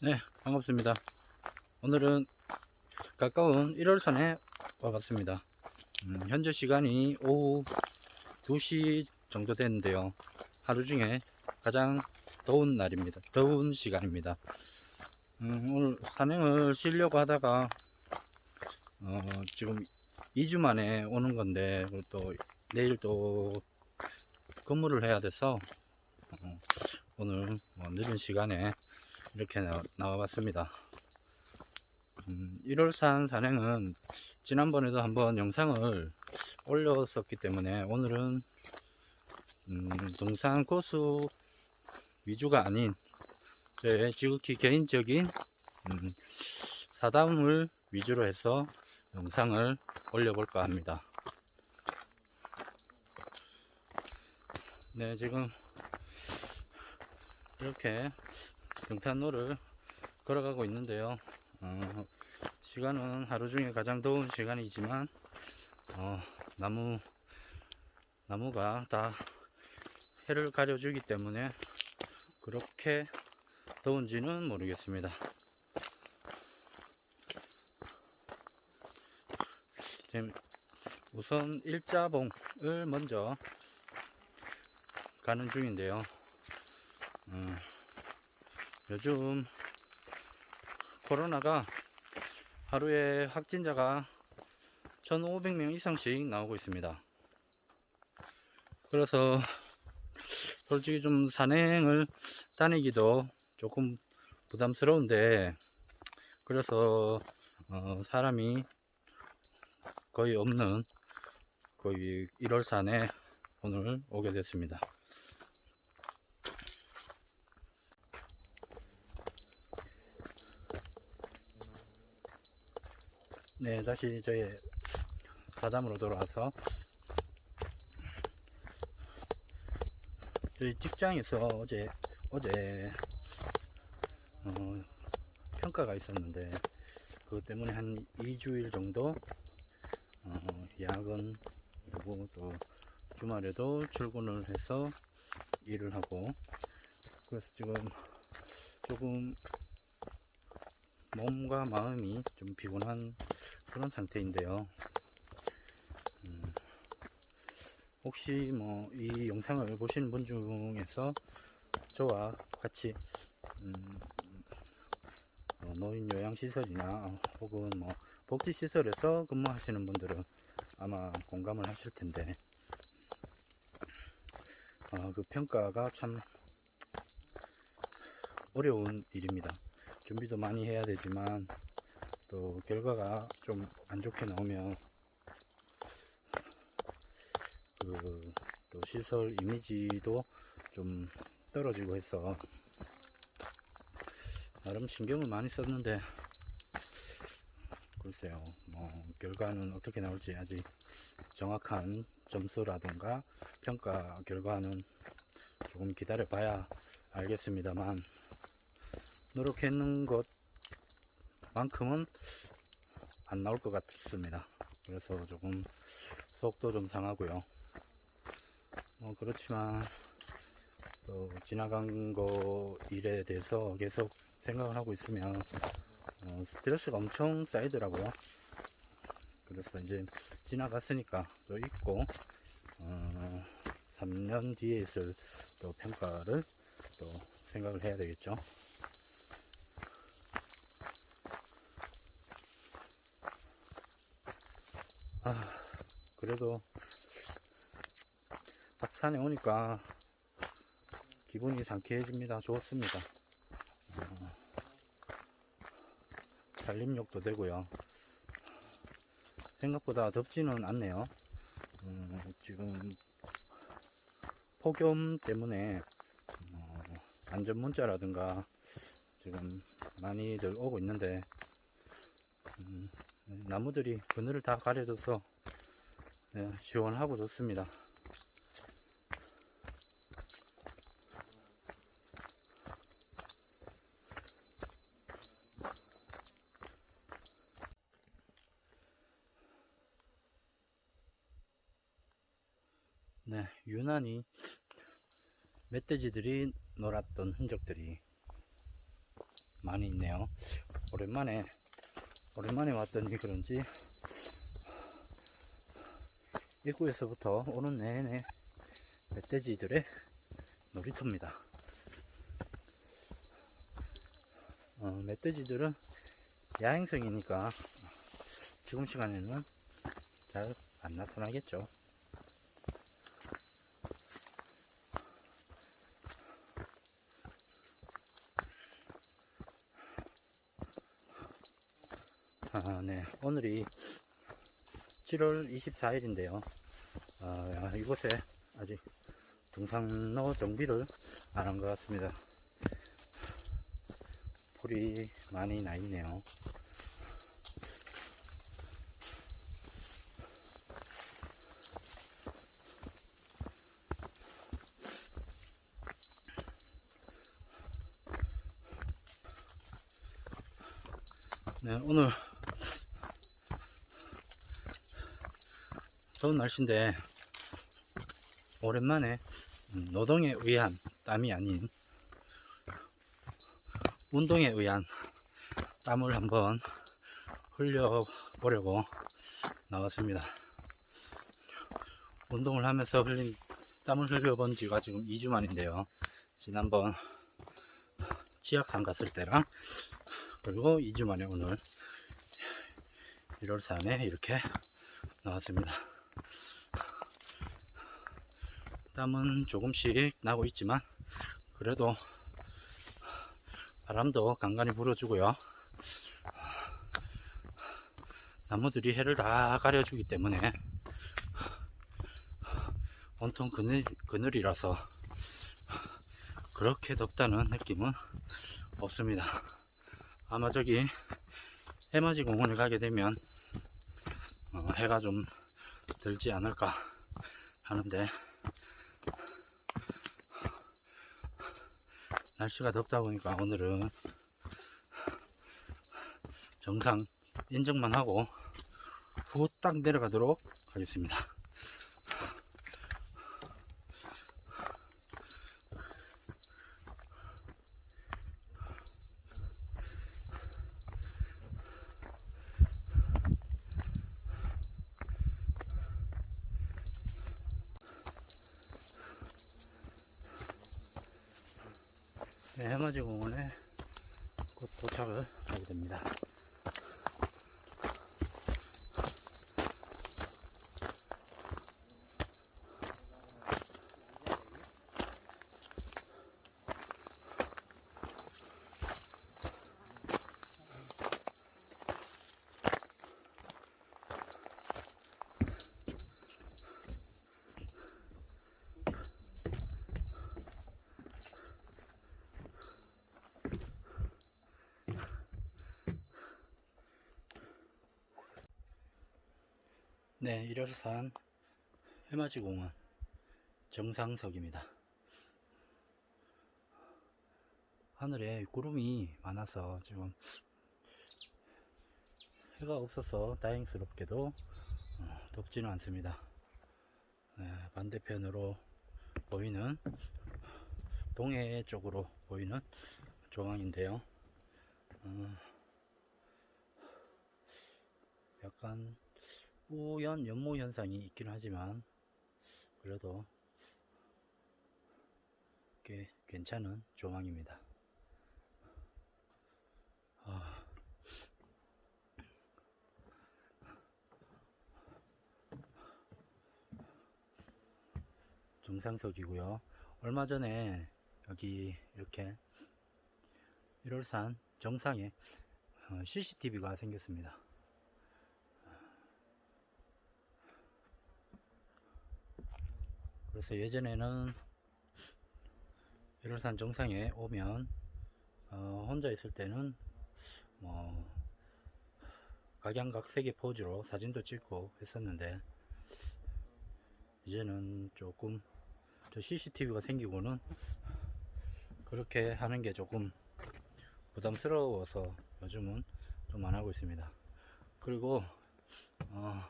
네, 반갑습니다. 오늘은 가까운 1월산에 와봤습니다. 음, 현재 시간이 오후 2시 정도 됐는데요. 하루 중에 가장 더운 날입니다. 더운 시간입니다. 음, 오늘 산행을 쉬려고 하다가 어, 지금 2주 만에 오는 건데 또 내일 또 근무를 해야 돼서 어, 오늘 뭐 늦은 시간에 이렇게 나, 나와봤습니다. 음, 1월산 산행은 지난번에도 한번 영상을 올렸었기 때문에 오늘은 음, 등산 코스 위주가 아닌 제 지극히 개인적인 음, 사담을 위주로 해서 영상을 올려볼까 합니다. 네, 지금 이렇게 등산로를 걸어가고 있는데요. 어, 시간은 하루 중에 가장 더운 시간이지만 어, 나무 나무가 다 해를 가려주기 때문에 그렇게 더운지는 모르겠습니다. 지금 우선 일자봉을 먼저 가는 중인데요. 음, 요즘 코로나가 하루에 확진자가 1,500명 이상씩 나오고 있습니다. 그래서 솔직히 좀 산행을 다니기도 조금 부담스러운데 그래서 어, 사람이 거의 없는 거의 1월산에 오늘 오게 됐습니다. 네, 다시 저희 사담으로 돌아와서 저희 직장에서 어제 어제 어, 평가가 있었는데 그것 때문에 한 2주일 정도 어, 야근 그리고 또 주말에도 출근을 해서 일을 하고 그래서 지금 조금 몸과 마음이 좀 피곤한 그런 상태인데요. 음, 혹시 뭐 이 영상을 보시는 분 중에서 저와 같이 음, 어, 노인 요양시설이나 혹은 뭐 복지시설에서 근무하시는 분들은 아마 공감을 하실 텐데 어, 그 평가가 참 어려운 일입니다. 준비도 많이 해야 되지만 또 결과가 좀 안 좋게 나오면 그 또 시설 이미지도 좀 떨어지고 해서 나름 신경을 많이 썼는데 글쎄요 뭐 결과는 어떻게 나올지 아직 정확한 점수라든가 평가 결과는 조금 기다려 봐야 알겠습니다만 노력했는 것 만큼은 안 나올 것 같습니다. 그래서 조금 속도 좀 상하고요. 뭐 그렇지만 또 지나간 거 일에 대해서 계속 생각을 하고 있으면 어, 스트레스가 엄청 쌓이더라고요. 그래서 이제 지나갔으니까 또 있고 어, 3년 뒤에 있을 또 평가를 또 생각을 해야 되겠죠. 아, 그래도 박산에 오니까 기분이 상쾌해집니다. 좋습니다. 어, 살림욕도 되고요. 생각보다 덥지는 않네요. 음, 지금 폭염 때문에 어, 안전 문자라든가 지금 많이들 오고 있는데 음, 나무들이 그늘을 다 가려줘서 네, 시원하고 좋습니다. 네, 유난히 멧돼지들이 놀았던 흔적들이 많이 있네요. 오랜만에 오랜만에 왔더니 그런지 입구에서부터 오는 내내 멧돼지들의 놀이터입니다. 어, 멧돼지들은 야행성이니까 지금 시간에는 잘 안 나타나겠죠. 아, 네. 오늘이 7월 24일인데요. 아, 이곳에 아직 등산로 정비를 안 한 것 같습니다. 풀이 많이 나 있네요. 네, 오늘 더운 날씨인데 오랜만에 음, 노동에 의한 땀이 아닌 운동에 의한 땀을 한번 흘려보려고 나왔습니다. 운동을 하면서 흘린 땀을 흘려본 지가 지금 2주 만인데요. 지난번 치악산 갔을 때랑 그리고 2주 만에 오늘 1월 3에 이렇게 나왔습니다. 땀은 조금씩 나고 있지만 그래도 바람도 간간히 불어주고요. 나무들이 해를 다 가려주기 때문에 온통 그늘, 그늘이라서 그렇게 덥다는 느낌은 없습니다. 아마 저기 해맞이 공원에 가게 되면 어, 해가 좀 들지 않을까 하는데 날씨가 덥다 보니까 오늘은 정상 인정만 하고 후 딱 내려가도록 하겠습니다. 네, 해맞이 공원에 곧 도착을 하게 됩니다. 네, 일월산 해맞이 공원 정상석입니다. 하늘에 구름이 많아서 지금 해가 없어서 다행스럽게도 어, 덥지는 않습니다. 네, 반대편으로 보이는 동해 쪽으로 보이는 조망인데요. 어, 약간 우연 연모 현상이 있긴 하지만 그래도 꽤 괜찮은 조망입니다. 아, 정상석이고요. 얼마 전에 여기 이렇게 1월산 정상에 CCTV가 생겼습니다. 그래서 예전에는 1월산 정상에 오면 어, 혼자 있을 때는 뭐 각양각색의 포즈로 사진도 찍고 했었는데 이제는 조금 저 CCTV가 생기고는 그렇게 하는 게 조금 부담스러워서 요즘은 좀 안 하고 있습니다. 그리고 어,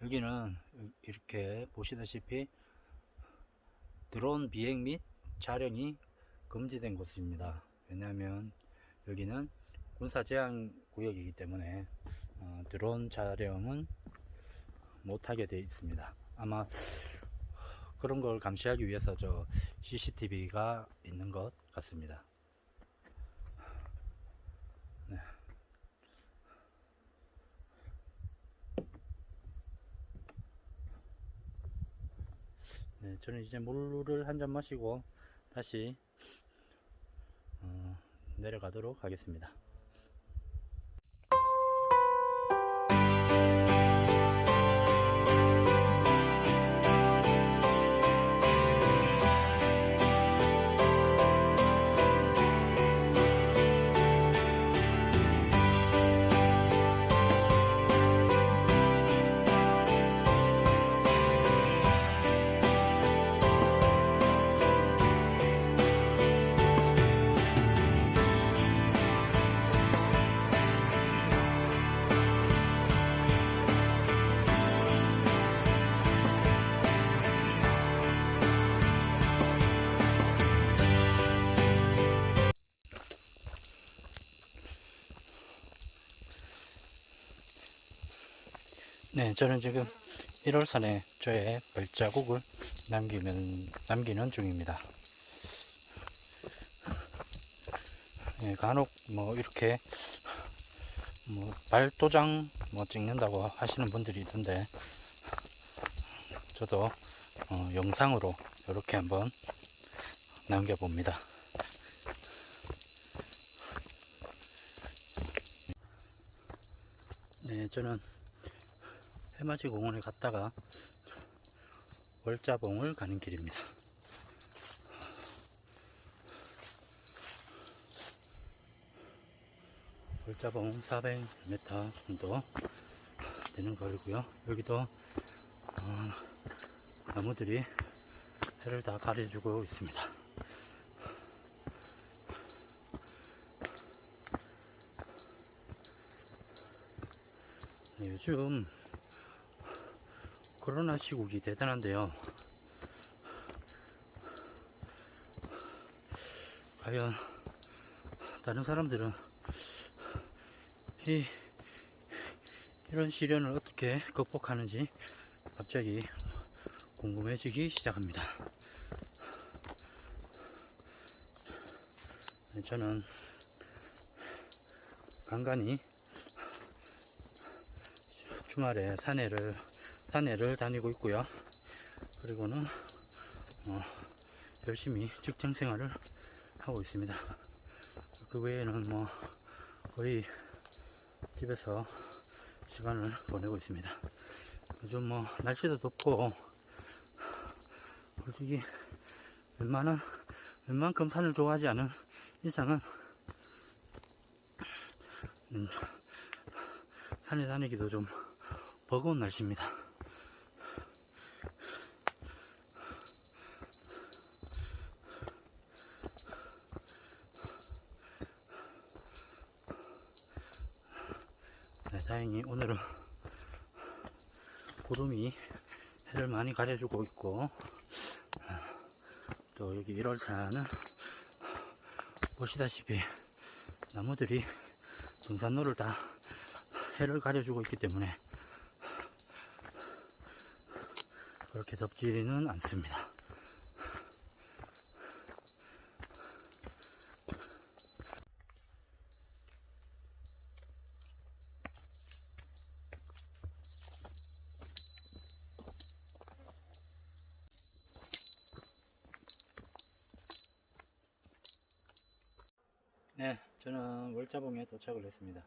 여기는 이렇게 보시다시피 드론 비행 및 촬영이 금지된 곳입니다. 왜냐하면 여기는 군사 제한 구역이기 때문에 어, 드론 촬영은 못하게 되어 있습니다. 아마 그런 걸 감시하기 위해서 저 CCTV가 있는 것 같습니다. 네, 저는 이제 물을 한 잔 마시고 다시 어, 내려가도록 하겠습니다. 네, 저는 지금 1월산에 저의 발자국을 남기면, 남기는 중입니다. 네, 간혹 뭐 이렇게 뭐 발도장 뭐 찍는다고 하시는 분들이 있던데 저도 어, 영상으로 이렇게 한번 남겨봅니다. 네, 저는 해맞이 공원에 갔다가 월자봉을 가는 길입니다. 월자봉 400m 정도 되는 거리고요. 여기도 어, 나무들이 해를 다 가려주고 있습니다. 네, 요즘 코로나 시국이 대단한데요. 과연 다른 사람들은 이 이런 시련을 어떻게 극복하는지 갑자기 궁금해지기 시작합니다. 네, 저는 간간히 주말에 산에를 산에를 다니고 있고요. 그리고는 어, 열심히 직장 생활을 하고 있습니다. 그 외에는 뭐 거의 집에서 시간을 보내고 있습니다. 요즘 뭐 날씨도 덥고 솔직히 웬만한 웬만큼 산을 좋아하지 않은 이상은 음, 산에 다니기도 좀 버거운 날씨입니다. 네, 다행히 오늘은 구름이 해를 많이 가려주고 있고 또 여기 1월차는 보시다시피 나무들이 등산로를 다 해를 가려주고 있기 때문에 그렇게 덥지는 않습니다. 네, 저는 월자봉에 도착을 했습니다.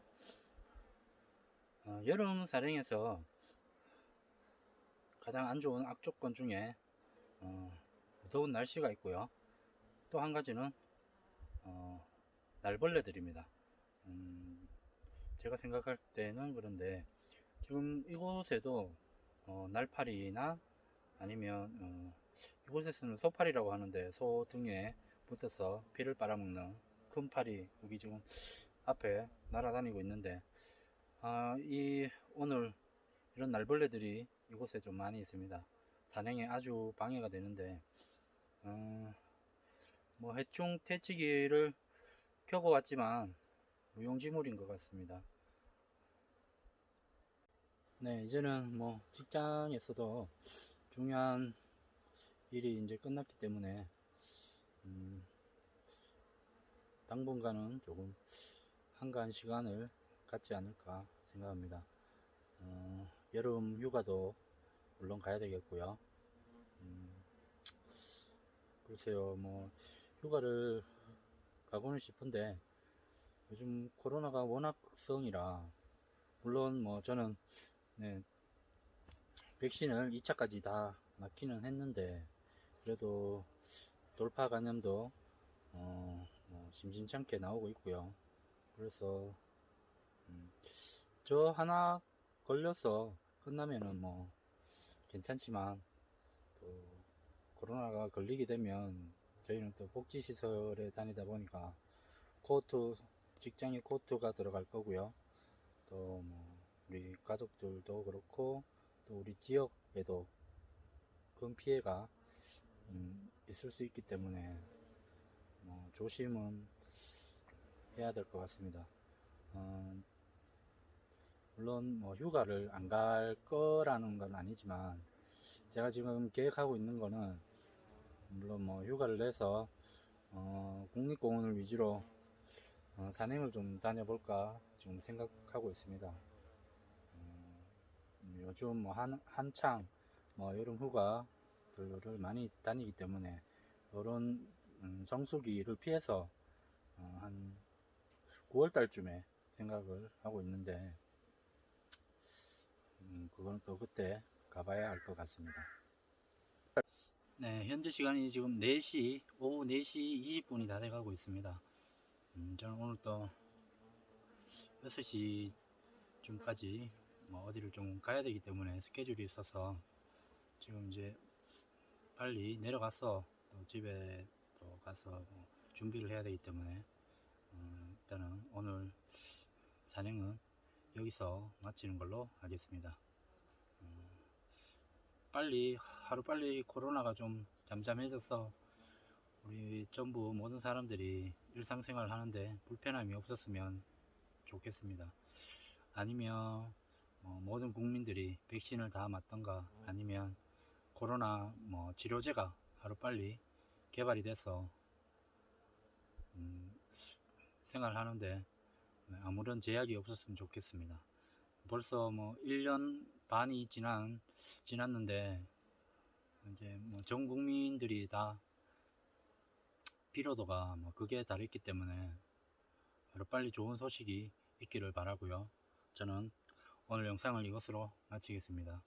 어, 여름 사령에서 가장 안 좋은 악조건 중에 어, 더운 날씨가 있고요. 또 한 가지는 어, 날벌레들입니다. 음, 제가 생각할 때는 그런데 지금 이곳에도 어, 날파리나 아니면 어, 이곳에서는 소파리라고 하는데 소 등에 붙어서 피를 빨아먹는 큰 파리 여기 지금 앞에 날아다니고 있는데 아, 이 오늘 이런 날벌레들이 이곳에 좀 많이 있습니다. 단행에 아주 방해가 되는데 어, 뭐 해충 퇴치기를 켜고 왔지만 무용지물인 것 같습니다. 네, 이제는 뭐 직장에서도 중요한 일이 이제 끝났기 때문에 음, 당분간은 조금 한가한 시간을 갖지 않을까 생각합니다. 어, 여름 휴가도 물론 가야 되겠고요. 음, 글쎄요, 뭐 휴가를 가고는 싶은데 요즘 코로나가 워낙 극성이라 물론 뭐 저는 네, 백신을 2차까지 다 맞기는 했는데 그래도 돌파 감염도 어, 뭐 심심찮게 나오고 있고요. 그래서 음, 저 하나 걸려서 끝나면은 뭐 괜찮지만 또 코로나가 걸리게 되면 저희는 또 복지시설에 다니다 보니까 코트 직장에 코트가 들어갈 거고요. 또 뭐 우리 가족들도 그렇고 또 우리 지역에도 큰 피해가 음, 있을 수 있기 때문에 뭐 조심은 해야 될 것 같습니다. 어, 물론 뭐 휴가를 안 갈 거라는 건 아니지만 제가 지금 계획하고 있는 거는 물론 뭐 휴가를 내서 어, 국립공원을 위주로 어, 산행을 좀 다녀볼까 지금 생각하고 있습니다. 음, 요즘 뭐 한, 한창 뭐 여름 휴가 들을 많이 다니기 때문에 이런 음, 성수기를 피해서 어, 한 9월 달쯤에 생각을 하고 있는데 음, 그거는 또 그때 가봐야 알 것 같습니다. 네, 현재 시간이 지금 4시, 오후 4시 20분이 다 돼가고 있습니다. 음, 저는 오늘 또 6시쯤까지 뭐 어디를 좀 가야 되기 때문에 스케줄이 있어서 지금 이제 빨리 내려가서 또 집에 또 가서 뭐 준비를 해야 되기 때문에 어, 일단은 오늘 산행은 여기서 마치는 걸로 하겠습니다. 어, 빨리 하루 빨리 코로나가 좀 잠잠해져서 우리 전부 모든 사람들이 일상생활 하는데 불편함이 없었으면 좋겠습니다. 아니면 뭐 모든 국민들이 백신을 다 맞던가 아니면 코로나 뭐 치료제가 하루 빨리 개발이 돼서 음, 생활하는데 아무런 제약이 없었으면 좋겠습니다. 벌써 뭐 1년 반이 지난 지났는데 이제 뭐 전 국민들이 다 피로도가 뭐 극에 달했기 때문에 빨리 좋은 소식이 있기를 바라고요. 저는 오늘 영상을 이것으로 마치겠습니다.